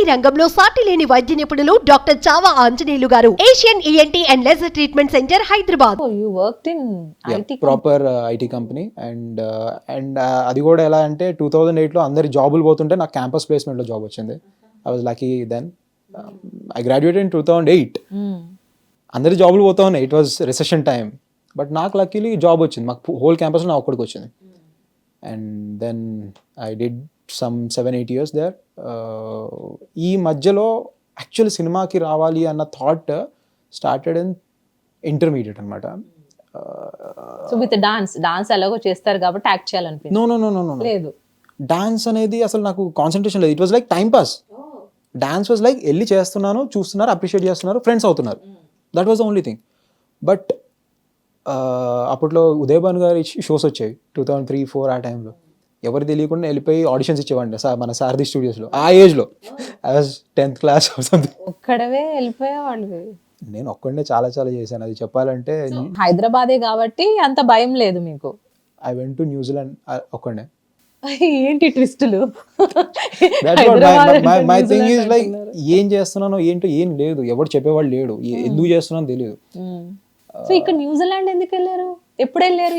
ENT రంగంలో సాటి లేని వైద్య నిపుణులు doctor Chava Anjaneyulu garu. Asian ENT and laser treatment centre Hyderabad you work in IT proper IT company and and అది కూడా ఎలా అంటే టూ థౌజండ్ ఎయిట్లో అందరి జాబులు పోతుంటే నాకు క్యాంపస్ ప్లేస్మెంట్లో జాబ్ వచ్చింది. I was lucky then I graduate in two thousand eight అందరి జాబులు పోతా ఉన్నాయి. It was recession time but నాకు లక్కీలీ జాబ్ వచ్చింది. మాకు హోల్ క్యాంపస్లో నా ఒక్కడికి వచ్చింది. And then I did some seven eight years there ఈ మధ్యలో యాక్చువల్ సినిమాకి రావాలి అన్న థాట్ స్టార్టెడ్ ఇన్ ఇంటర్మీడియట్ అనమాట సో విత్ డాన్స్ డాన్స్ ఎలాగో చేస్తారు కాబట్టి act చేయాలనిపించింది no no no no no లేదు. డాన్స్ అనేది అసలు నాకు కాన్సన్ట్రేషన్ లేదు. It was like time pass dance was like వెళ్ళి చేస్తున్నాను చూస్తున్నారు అప్రిషియేట్ చేస్తున్నారు ఫ్రెండ్స్ అవుతున్నారు. That was the only thing but అప్పట్లో ఉదయ్ భాను గారి షోస్ వచ్చాయి టూ థౌజండ్ త్రీ ఫోర్ ఆ టైంలో ఎవరు తెలియకుండా వెళ్ళిపోయి ఆడిషన్స్ ఇచ్చేవాడిని సార్ మన సారథి స్టూడియోస్లో ఆ ఏజ్లో I was tenth class something ఒక్కడవే నేను ఒక్కడనే చాలా చాలా చేశాను. అది చెప్పాలంటే హైదరాబాదే కాబట్టి అంత భయం లేదు మీకు. ఐ వెంట్ టు న్యూజిలాండ్ ఒక్కడే ఏంటి ట్విస్టులు? మై థింగ్ ఈజ్ లైక్ ఏం చేస్తున్నానో ఏంటో ఏం లేదు. ఎవరు చెప్పేవాళ్ళు లేడు. ఏ- ఎందుకు చేస్తున్నానో తెలియదు. సో ఇక్కడ న్యూజిలాండ్ ఎందుకు వెళ్ళారు? ఎప్పుడు వెళ్ళారు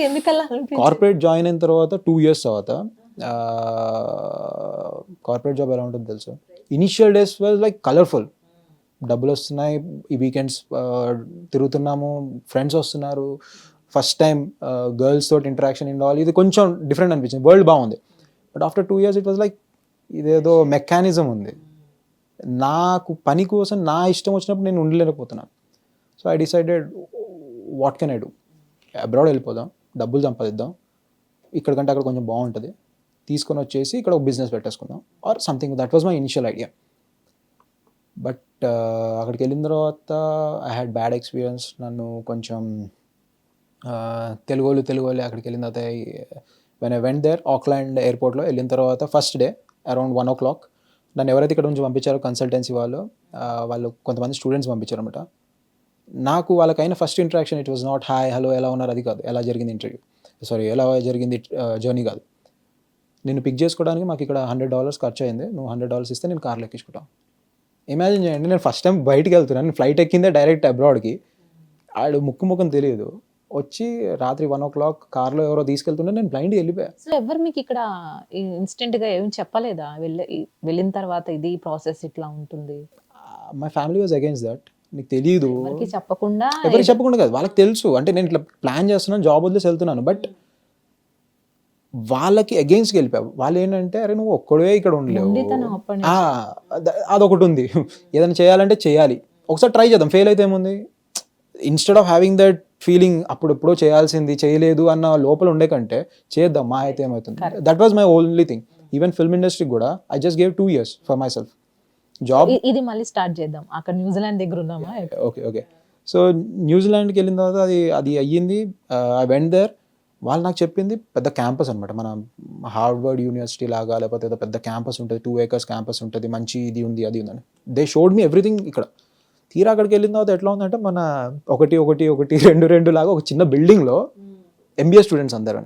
కార్పొరేట్ జాయిన్ అయిన తర్వాత టూ ఇయర్స్ తర్వాత కార్పొరేట్ జాబ్ ఎలా ఉంటుందో తెలుసు? Initial days was like colourful డబ్బులు వస్తున్నాయి ఈ వీకెండ్స్ తిరుగుతున్నాము ఫ్రెండ్స్ వస్తున్నారు. ఫస్ట్ టైం గర్ల్స్ తోటి ఇంటరాక్షన్ ఇండాలి ఇది కొంచెం డిఫరెంట్ అనిపించింది. వరల్డ్ బాగుంది. But after two years it was like ఇదేదో మెకానిజం ఉంది. నాకు పని కోసం నా ఇష్టం వచ్చినప్పుడు నేను ఉండలేకపోతున్నాను. So I decided what can I do abroad వెళ్ళిపోదాం డబ్బులు సంపాదిద్దాం. ఇక్కడ కంటే అక్కడ కొంచెం బాగుంటుంది. తీసుకొని వచ్చేసి ఇక్కడ ఒక బిజినెస్ పెట్టేసుకుందాం. Or something that was my initial idea but అక్కడికి వెళ్ళిన తర్వాత ఐ హ్యాడ్ బ్యాడ్ ఎక్స్పీరియన్స్ నన్ను కొంచెం uh, తెలుగు వాళ్ళు తెలుగు వాళ్ళు అక్కడికి వెళ్ళిన తర్వాత when I went there Auckland ఎయిర్పోర్ట్లో వెళ్ళిన తర్వాత first day around one o'clock నన్ను ఎవరైతే ఇక్కడ నుంచి పంపించారో కన్సల్టెన్సీ వాళ్ళు uh, వాళ్ళు కొంతమంది స్టూడెంట్స్ పంపించారు అనమాట నాకు వాళ్ళకైన first interaction it was not hi hello ఎలా ఉన్నారు? అది కాదు. ఎలా జరిగింది ఇంటర్వ్యూ సారీ ఎలా జరిగింది జర్నీ కాదు. నేను పిక్ చేసుకోవడానికి మాకు ఇక్కడ హండ్రెడ్ డాలర్స్ ఖర్చు అయింది. నువ్వు హండ్రెడ్ డాలర్స్ ఇస్తే నేను కార్లో ఎక్కించుకుంటాను ఇమాజిన్ చేయండి నేను ఫస్ట్ టైం బయటికి వెళ్తున్నాను. నేను ఫ్లైట్ ఎక్కిందే డైరెక్ట్ అబ్రాడ్కి ఆడు ముక్కు ముఖం తెలియదు. వచ్చి రాత్రి వన్ ఓ క్లాక్ కార్లో ఎవరో తీసుకెళ్తుంటే నేను బ్లైండ్ వెళ్ళిపోయా. సో ఎవరు మీకు ఇక్కడ ఇన్స్టెంట్గా ఏం చెప్పలేదా? వెళ్ళ వెళ్ళిన తర్వాత ఇది ప్రాసెస్ ఇట్లా ఉంటుంది. My family was against that నీకు తెలియదు చెప్పకుండా ఎవరికి చెప్పకుండా కాదు వాళ్ళకి తెలుసు. అంటే నేను ఇట్లా ప్లాన్ చేస్తున్నాను జాబ్ వదిలేసి వెళ్తున్నాను. బట్ వాళ్ళకి అగేన్స్ట్కి వెళ్ళిపోయావు. వాళ్ళు ఏంటంటే అరే నువ్వు ఒక్కడే ఇక్కడ ఉండలేవు. అదొకటి ఉంది. ఏదైనా చేయాలంటే చేయాలి. ఒకసారి ట్రై చేద్దాం. ఫెయిల్ అయితే ఏముంది? Instead of having that feeling అప్పుడు ఎప్పుడో చేయాల్సింది చేయలేదు అన్న లోపల ఉండే కంటే చేద్దాం. మా అయితే ఏమవుతుంది that was my only thing even film ఇండస్ట్రీకి కూడా I just gave two years for myself job ఇది మళ్ళీ స్టార్ట్ చేద్దాం. అక్కడ న్యూజిలాండ్ దగ్గర ఉన్నామా? ఓకే ఓకే సో న్యూజిలాండ్కి వెళ్ళిన తర్వాత అది అది అయ్యింది. ఐ వెంట్ దేర్ వాళ్ళు నాకు చెప్పింది పెద్ద క్యాంపస్ అనమాట మన హార్వర్డ్ యూనివర్సిటీ లాగా లేకపోతే ఏదో పెద్ద క్యాంపస్ ఉంటుంది టూ ఏకర్స్ క్యాంపస్ ఉంటుంది మంచి ఇది ఉంది అది ఉందని. దే షోడ్ మీ ఎవ్రీథింగ్ ఇక్కడ. తీరా అక్కడికి వెళ్ళిన తర్వాత ఎట్లా ఉందంటే మన ఒకటి ఒకటి ఒకటి రెండు రెండు లాగా ఒక చిన్న బిల్డింగ్లో ఎంబీఏ స్టూడెంట్స్ అందరూ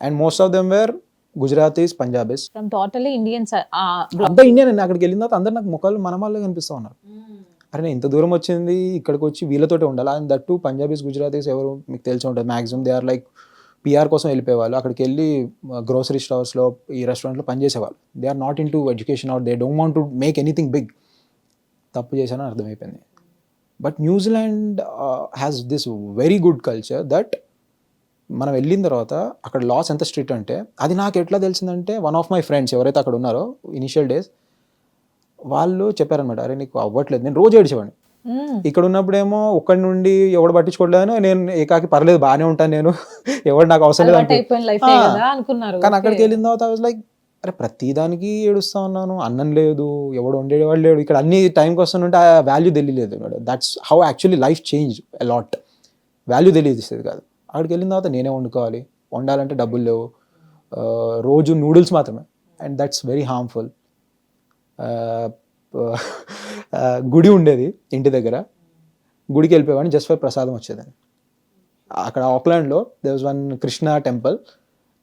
and most of them were Gujaratis Punjabis totally Indians అంతా ఇండియన్ అండి. అక్కడికి వెళ్ళిన తర్వాత అందరు నాకు ముఖాలు మన వాళ్ళే కనిపిస్తూ ఉన్నారు. అరే నేను ఇంత దూరం వచ్చింది ఇక్కడికి వచ్చి వీళ్ళతోటే ఉండాలి? అండ్ దట్టు పంజాబీస్ గుజరాతీస్ ఎవరు మీకు తెలిసి ఉంటుంది maximum they are like PR కోసం వెళ్ళిపోయేవాళ్ళు. అక్కడికి వెళ్ళి గ్రోసరీ స్టోర్స్లో ఈ రెస్టారెంట్లో పనిచేసేవాళ్ళు. They are not into education or they don't want to make anything big తప్పు చేశానని అర్థమైపోయింది. But New Zealand has this very good culture that మనం వెళ్ళిన తర్వాత అక్కడ లాస్ ఎంత స్ట్రిక్ట్ అంటే అది నాకు ఎట్లా తెలిసిందంటే వన్ ఆఫ్ మై ఫ్రెండ్స్ ఎవరైతే అక్కడ ఉన్నారో ఇనిషియల్ డేస్ వాళ్ళు చెప్పారనమాట అరే నీకు అవ్వట్లేదు నేను రోజు ఏడ్చేవాడిని. ఇక్కడ ఉన్నప్పుడేమో ఒక్కడి నుండి ఎవడు పట్టించుకోవట్లేదు నేను ఏకాకి పర్లేదు బాగానే ఉంటాను నేను ఎవడు నాకు అవసరం లేదు అనుకున్నారు కానీ అక్కడికి వెళ్ళిన తర్వాత లైక్ అరే ప్రతిదానికి ఏడుస్తా ఉన్నాను అన్నం లేదు ఎవడు వండేవాడు లేడు. ఇక్కడ అన్ని టైంకి వస్తుంటే ఆ వాల్యూ తెలియలేదు that's how actually life change a lot value తెలియదు కాదు. అక్కడికి వెళ్ళిన తర్వాత నేనే వండుకోవాలి. వండాలంటే డబ్బులు లేవు. రోజు నూడిల్స్ మాత్రమే. And that's very harmful. గుడి ఉండేది ఇంటి దగ్గర. గుడికి వెళ్ళిపోయేవాడిని జస్ట్ ఫర్ ప్రసాదం వచ్చేదని. అక్కడ ఆక్లాండ్లో దేర్ వన్ కృష్ణ టెంపుల్.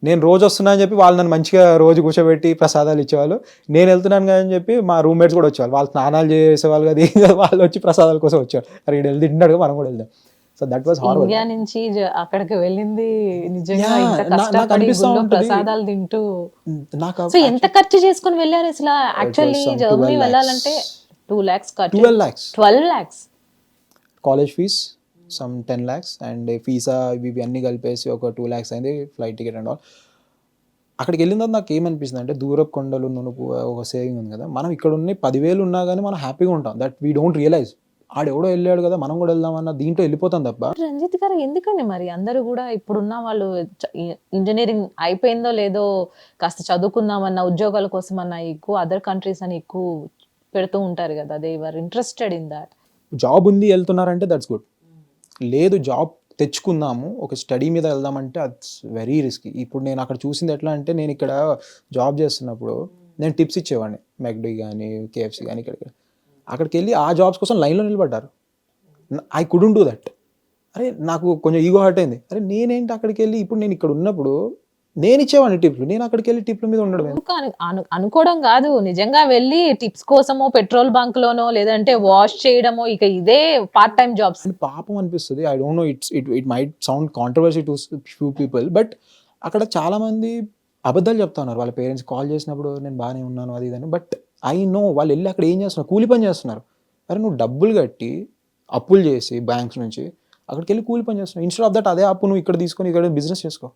నేను రోజు వస్తున్నా అని చెప్పి వాళ్ళు నన్ను మంచిగా రోజు కూర్చోబెట్టి ప్రసాదాలు ఇచ్చేవాళ్ళు. నేను వెళ్తున్నాను కదా అని చెప్పి మా రూమ్మేట్స్ కూడా వచ్చేవాళ్ళు. వాళ్ళు స్నానాలు చేసేవాళ్ళు కదా వాళ్ళు వచ్చి ప్రసాదాల కోసం వచ్చేవాళ్ళు. అరే ఇక్కడ తింటాడు మనం కూడా వెళ్దాం. So that was herbal India నుంచి అక్కడికి వెళ్ళింది నిజంగా ఇంత కష్టపడి. ప్రసాదాలు తింటూ. నాకు సో ఎంత ఖర్చు చేసుకుని వెళ్ళారు అసలు? యాక్చువల్లీ జర్మనీ 12 వెళ్ళాలంటే టూ లాక్స్ ఖర్చు. Twelve lakhs twelve lakhs college fees some ten lakhs and ఫీజా ఇవి ఇవి అన్నీ కలిపేసి ఒక టూ ల్యాక్స్ అయింది ఫ్లైట్ టికెట్ అండ్ ఆల్ అక్కడికి వెళ్ళిన తర్వాత నాకు ఏమనిపిస్తుంది అంటే దూరపు కొండలు నునుపు ఒక సేవింగ్ ఉంది కదా. మనం ఇక్కడ ఉన్న పదివేలు ఉన్నా కానీ మనం హ్యాపీగా ఉంటాం. దట్ వీ డోంట్ రియలైజ్ ఆడెవడో వెళ్ళాడు కదా మనం కూడా వెళ్దామన్న దీంట్లో వెళ్ళిపోతాం తప్ప. రంజిత్ గారు ఎందుకండి మరి? అందరూ కూడా ఇప్పుడున్న వాళ్ళు ఇంజనీరింగ్ అయిపోయిందో లేదో కాస్త చదువుకుందామన్న ఉద్యోగాల కోసం అన్న ఎక్కువ అదర్ కంట్రీస్ అని ఎక్కువ పెడుతూ ఉంటారు కదా they were interested in that job ఉంది వెళ్తున్నారంటే దట్స్ గుడ్ లేదు జాబ్ తెచ్చుకుందాము ఒక స్టడీ మీద వెళ్దామంటే అట్స్ వెరీ రిస్కీ ఇప్పుడు నేను అక్కడ చూసింది ఎట్లా అంటే నేను ఇక్కడ జాబ్ చేస్తున్నప్పుడు నేను టిప్స్ ఇచ్చేవాడిని. మెక్డీ కానీ కేఎఫ్సి కానీ ఇక్కడ. అక్కడికి వెళ్ళి ఆ జాబ్స్ కోసం లైన్లో నిలబడ్డారు. ఐ కుడెంట్ డూ దట్ అరే నాకు కొంచెం ఈగో హర్ట్ అయింది. అరే నేనేంటి అక్కడికి వెళ్ళి ఇప్పుడు నేను ఇక్కడ ఉన్నప్పుడు నేను ఇచ్చేవాడిని టిప్లు నేను అక్కడికి వెళ్ళి టిప్ల మీద ఉండడం అనుకోవడం కాదు. నిజంగా వెళ్ళి టిప్స్ కోసమో పెట్రోల్ బంక్ లోనో లేదంటే వాష్ చేయడమో ఇక ఇదే పార్ట్ టైం జాబ్స్ పాపం అనిపిస్తుంది. I don't know it's it it might sound controversy to few people but అక్కడ చాలా మంది అబద్ధాలు చెప్తా ఉన్నారు. వాళ్ళ పేరెంట్స్ కాల్ చేసినప్పుడు నేను బాగానే ఉన్నాను అది ఇదని బట్ ఐ నో వాళ్ళు వెళ్ళి అక్కడ ఏం చేస్తున్నారు? కూలి పని చేస్తున్నారు. అరే నువ్వు డబ్బులు కట్టి అప్పులు చేసి బ్యాంక్స్ నుంచి అక్కడికి వెళ్ళి కూలి పని చేస్తున్నావు ఇన్స్టెడ్ ఆఫ్ దట్ అదే అప్పు నువ్వు ఇక్కడ తీసుకొని ఇక్కడ బిజినెస్ చేసుకో.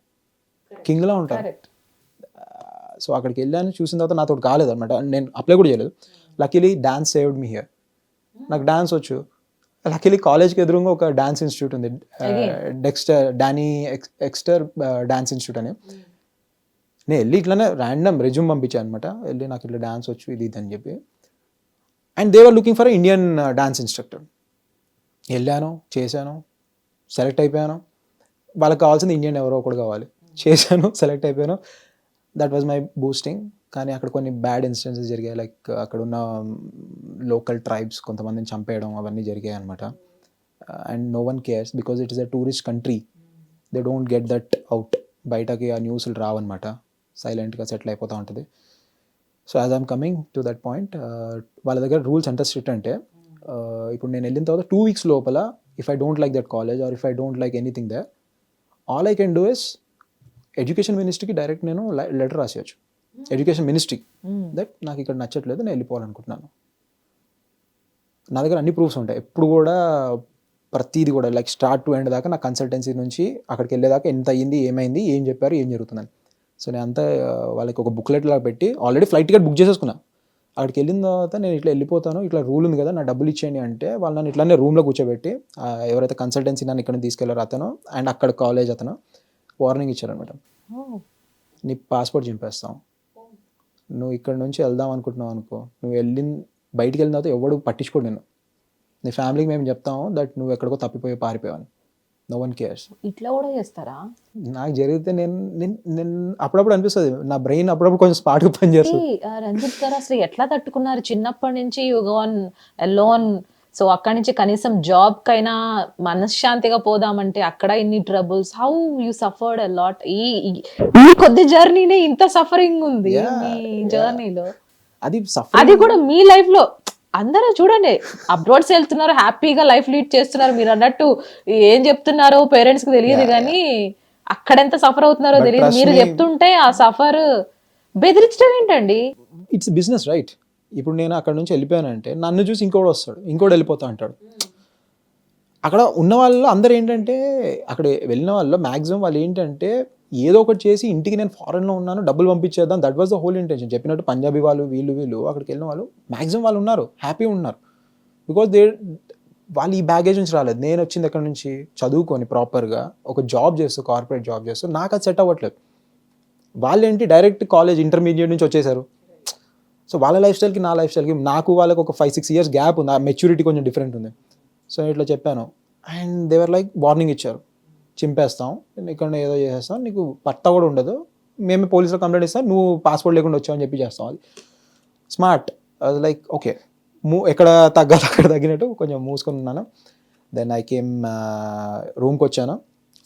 కింగ్లా ఉంటారు. సో అక్కడికి వెళ్ళాను చూసిన తర్వాత నాతో కాలేదు అనమాట నేను అప్లై కూడా చేయలేదు. Luckily dance saved me here నాకు డాన్స్ వచ్చు. లక్కీలీ కాలేజ్కి ఎదురుగా ఒక డాన్స్ ఇన్స్టిట్యూట్ ఉంది. డెక్స్టర్ డానీ ఎక్స్ ఎక్స్టర్ డాన్స్ ఇన్స్టిట్యూట్ అని. నేను వెళ్ళి ఇట్లానే ర్యాండమ్ రెజ్యూమ్ పంపించాను అనమాట వెళ్ళి నాకు ఇట్లా డ్యాన్స్ వచ్చు ఇది ఇది అని చెప్పి. And they were looking for Indian dance instructor వెళ్ళాను చేశాను సెలెక్ట్ అయిపోయాను. వాళ్ళకి కావాల్సింది ఇండియన్ ఎవరో ఒకటి కావాలి. చేశాను సెలెక్ట్ అయిపోయాను. దట్ వాజ్ మై బూస్టింగ్ కానీ అక్కడ కొన్ని బ్యాడ్ ఇన్సిడెన్సెస్ జరిగాయి. లైక్ uh, అక్కడ ఉన్న um, లోకల్ ట్రైబ్స్ కొంతమందిని చంపేయడం అవన్నీ జరిగాయి అనమాట and no one cares because it is a tourist country they don't get that out బయటకి ఆ న్యూస్లు రావన్నమాట. సైలెంట్గా సెటిల్ అయిపోతూ ఉంటుంది. So as I'm coming to that point వాళ్ళ దగ్గర రూల్స్ ఎంత స్ట్రిక్ట్ అంటే uh, ఇప్పుడు నేను వెళ్ళిన తర్వాత టూ వీక్స్ లోపల if I don't like that college or if I don't like anything they all I can do is education మినిస్ట్రీకి direct నేను లెటర్ రాసేయచ్చు. ఎడ్యుకేషన్ మినిస్ట్రీ దట్ నాకు ఇక్కడ నచ్చట్లేదు నేను వెళ్ళిపోవాలనుకుంటున్నాను. నా దగ్గర అన్ని ప్రూఫ్స్ ఉంటాయి. ఎప్పుడు కూడా ప్రతిది కూడా లైక్ స్టార్ట్ టు ఎండ్ దాకా నా కన్సల్టెన్సీ నుంచి అక్కడికి వెళ్ళేదాకా ఎంత అయ్యింది ఏమైంది ఏం చెప్పారు ఏం జరుగుతుందని. సో నేను అంతా వాళ్ళకి ఒక బుక్లెట్ లాగా పెట్టి ఆల్రెడీ ఫ్లైట్ టికెట్ బుక్ చేసేసుకున్నా. అక్కడికి వెళ్ళిన తర్వాత నేను ఇట్లా వెళ్ళిపోతాను ఇట్లా రూల్ ఉంది కదా నా డబ్బులు ఇచ్చేయండి అంటే వాళ్ళు నన్ను ఇట్లానే రూమ్లో కూర్చోబెట్టి ఎవరైతే కన్సల్టెన్సీ నన్ను ఇక్కడ తీసుకెళ్ళారో అతను అండ్ అక్కడ కాలేజ్ అతను వార్నింగ్ ఇచ్చారనమాట నీ పాస్పోర్ట్ చింపేస్తాం. నువ్వు ఇక్కడ నుంచి వెళ్దాం అనుకుంటున్నావు అనుకో నువ్వు వెళ్ళిన బయటికి వెళ్ళిన తర్వాత ఎవడు పట్టించుకోడు నేను నీ ఫ్యామిలీకి మేము చెప్తాము దట్ నువ్వు ఎక్కడికో తప్పిపోయి పారిపోయావని నో వన్ కేర్స్ ఇట్లా కూడా చేస్తారా? నాకు జరిగితే నేను నేను అప్పుడప్పుడు అనిపిస్తుంది. నా బ్రెయిన్ అప్పుడప్పుడు కొంచెం స్పాట్గా పనిచేస్తుంది ఈ, ఆ, రంజిత్ గారు అసలు ఎట్లా తట్టుకున్నారు? చిన్నప్పటి నుంచి యు గోన్ లోన్ సో అక్కడి నుంచి కనీసం జాబ్ కైనా మనశ్శాంతిగా పోదామంటే అక్కడ ఇన్ని troubles how you suffered a lot ఈ ఈ- కొద్ది జర్నీనే ఇంత సఫరింగ్ ఉంది మీ. జర్నీలో అది అది కూడా మీ లైఫ్లో. అందరూ చూడండి అబ్రాడ్స్ వెళ్తున్నారు హ్యాపీగా లైఫ్ లీడ్ చేస్తున్నారు మీరు అన్నట్టు ఏం చెప్తున్నారో పేరెంట్స్కి తెలియదు కానీ అక్కడ ఎంత సఫర్ అవుతున్నారో తెలియదు. మీరు చెప్తుంటే ఆ సఫర్ బెదిరించడం ఏంటండి? ఇట్స్ బిజినెస్ రైట్ ఇప్పుడు నేను అక్కడ నుంచి వెళ్ళిపోయానంటే నన్ను చూసి ఇంకోటి వస్తాడు ఇంకోటి వెళ్ళిపోతా అంటాడు. అక్కడ ఉన్న వాళ్ళు అందరు ఏంటంటే అక్కడ వెళ్ళిన వాళ్ళు మ్యాక్సిమం వాళ్ళు ఏంటంటే ఏదో ఒకటి చేసి ఇంటికి నేను ఫారెన్లో ఉన్నాను డబ్బులు పంపించేద్దాం. That was the whole intention చెప్పినట్టు పంజాబీ వాళ్ళు వీళ్ళు వీళ్ళు అక్కడికి వెళ్ళిన వాళ్ళు మ్యాక్సిమం వాళ్ళు ఉన్నారు హ్యాపీ ఉన్నారు. బికాజ్ దే వాళ్ళు ఈ బ్యాగేజ్ నుంచి రాలేదు. నేను వచ్చింది ఎక్కడి నుంచి? చదువుకొని ప్రాపర్గా ఒక జాబ్ చేస్తూ కార్పొరేట్ జాబ్ చేస్తూ నాకు అది సెట్ అవ్వట్లేదు. వాళ్ళు ఏంటి డైరెక్ట్ కాలేజ్ ఇంటర్మీడియట్ నుంచి వచ్చేసారు. సో వాళ్ళ లైఫ్ స్టైల్కి నా లైఫ్ స్టైల్కి నాకు వాళ్ళకి ఒక ఫైవ్ సిక్స్ ఇయర్స్ గ్యాప్ ఉంది. ఆ మెచ్యూరిటీ కొంచెం డిఫరెంట్ ఉంది. సో ఇట్లా చెప్పాను. అండ్ దేవర్ లైక్ వార్నింగ్ ఇచ్చారు చింపేస్తాం. ఇక్కడ ఏదో చేసేస్తాం. నీకు పత్తా కూడా ఉండదు. మేమే పోలీసులు కంప్లైంట్ ఇస్తాం. నువ్వు పాస్పోర్ట్ లేకుండా వచ్చావు అని చెప్పి చేస్తాం అది. స్మార్ట్ అది లైక్ ఓకే మూ ఎక్కడ తగ్గాలి అక్కడ తగ్గినట్టు కొంచెం మూసుకొని ఉన్నాను. దెన్ ఐ కేమ్ రూమ్కి వచ్చాను.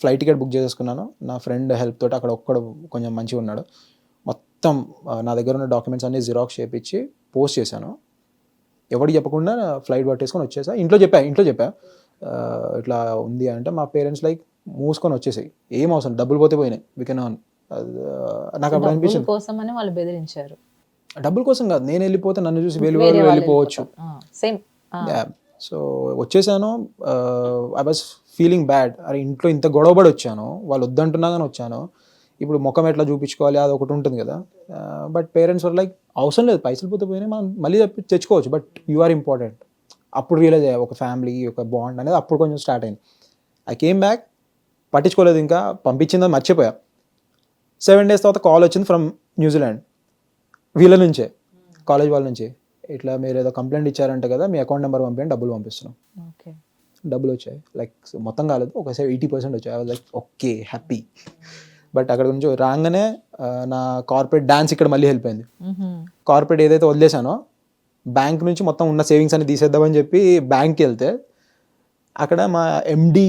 ఫ్లైట్ టికెట్ బుక్ చేసేసుకున్నాను. నా ఫ్రెండ్ హెల్ప్ తోటి అక్కడ ఒక్కడు కొంచెం మంచిగా ఉన్నాడు. మొత్తం uh, నా దగ్గర ఉన్న డాక్యుమెంట్స్ అన్ని జిరాక్స్ చేపించి పోస్ట్ చేశాను. ఎవరికి చెప్పకుండా ఫ్లైట్ పట్టేసుకొని వచ్చేసా. ఇంట్లో చెప్పా ఇంట్లో చెప్పా. Uh, ఇట్లా ఉంది అంటే మా పేరెంట్స్ లైక్ మూసుకొని వచ్చేసాయి. ఏం అవసరం? డబ్బులు పోతే పోయినాయి. వీ కెన్ ఆన్ నాకు అప్పుడు అనిపించింది. కోసమని వాళ్ళు బెదిరించారు. డబ్బుల కోసం కాదు. నేను వెళ్ళిపోతే నన్ను చూసి వేలు వెళ్ళిపోవచ్చు. సేమ్ సో వచ్చేసాను. ఐ వాజ్ ఫీలింగ్ బ్యాడ్ అరే ఇంట్లో ఇంత గొడవపడి వచ్చాను. వాళ్ళు వద్దంటున్నా కానీ వచ్చాను. ఇప్పుడు ముఖం ఎట్లా చూపించుకోవాలి? అది ఒకటి ఉంటుంది కదా. బట్ పేరెంట్స్ వర్ లైక్ అవసరం లేదు. పైసలు పోతే పోయినాయి. మనం మళ్ళీ తెప్పి- తెచ్చుకోవచ్చు. బట్ యు ఆర్ ఇంపార్టెంట్ అప్పుడు రియలైజ్ అయ్యా ఒక ఫ్యామిలీ ఒక బాండ్ అనేది అప్పుడు కొంచెం స్టార్ట్ అయింది. ఐ కేమ్ బ్యాక్ పట్టించుకోలేదు ఇంకా పంపించిందని మర్చిపోయా. సెవెన్ డేస్ తర్వాత కాల్ వచ్చింది ఫ్రమ్ న్యూజిలాండ్ వీళ్ళ నుంచే కాలేజ్ వాళ్ళ నుంచి. ఇట్లా మీరు ఏదో కంప్లైంట్ ఇచ్చారంట కదా మీ అకౌంట్ నెంబర్ పంపించండి డబ్బులు పంపిస్తున్నాం. ఓకే డబ్బులు వచ్చాయి. లైక్ మొత్తం కాలేదు. ఒకసారి ఎయిటీ పర్సెంట్ వచ్చాయి. లైక్ ఓకే హ్యాపీ బట్ అక్కడ నుంచి రాగానే నా కార్పొరేట్ డాన్స్ ఇక్కడ మళ్ళీ హెల్ప్ అయింది. కార్పొరేట్ ఏదైతే వదిలేసానో బ్యాంక్ నుంచి మొత్తం ఉన్న సేవింగ్స్ అన్ని తీసేద్దామని చెప్పి బ్యాంక్కి వెళ్తే అక్కడ మా ఎండి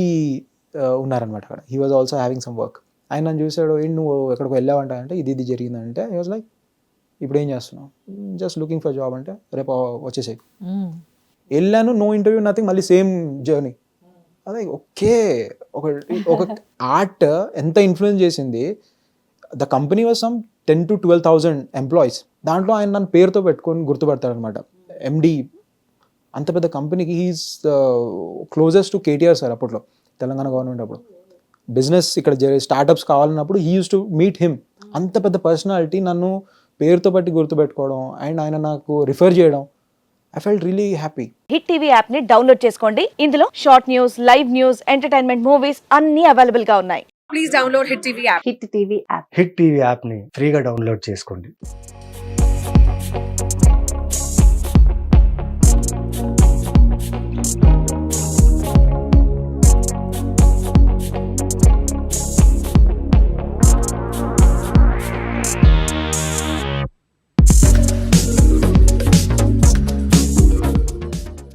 ఉన్నారనమాట అక్కడ. He was also having some work ఆయన నన్ను చూసాడు ఏంటి నువ్వు ఎక్కడికి వెళ్ళావంట? అంటే ఇది ఇది జరిగిందంటే హీ వాజ్ లైక్ ఇప్పుడు ఏం చేస్తున్నావు? జస్ట్ లుకింగ్ ఫర్ జాబ్ అంటే రేపు వచ్చేసాయి. వెళ్ళాను నో ఇంటర్వ్యూ నథింగ్ మళ్ళీ సేమ్ జర్నీ అదే ఓకే ఒక ఒక ఆర్ట్ ఎంత ఇన్ఫ్లుయెన్స్ చేసింది? The company was some ten to twelve thousand employees దాంట్లో ఆయన నన్ను పేరుతో పెట్టుకొని గుర్తుపడతాడు అనమాట ఎండి అంత పెద్ద కంపెనీకి he's closest to KTR sir అప్పట్లో. తెలంగాణ గవర్నమెంట్ అప్పుడు. బిజినెస్ ఇక్కడ స్టార్టప్స్ కావాలన్నప్పుడు he use to meet him అంత పెద్ద పర్సనాలిటీ నన్ను పేరుతో బట్టి గుర్తుపెట్టుకోవడం అండ్ ఆయన నాకు రిఫర్ చేయడం. I felt really happy Hit TV యాప్ని డౌన్లోడ్ చేసుకోండి. ఇందులో short news live news entertainment movies అన్ని అవైలబుల్గా ఉన్నాయి. హిట్ టీవీ యాప్ని ఫ్రీగా డౌన్లోడ్ చేసుకోండి.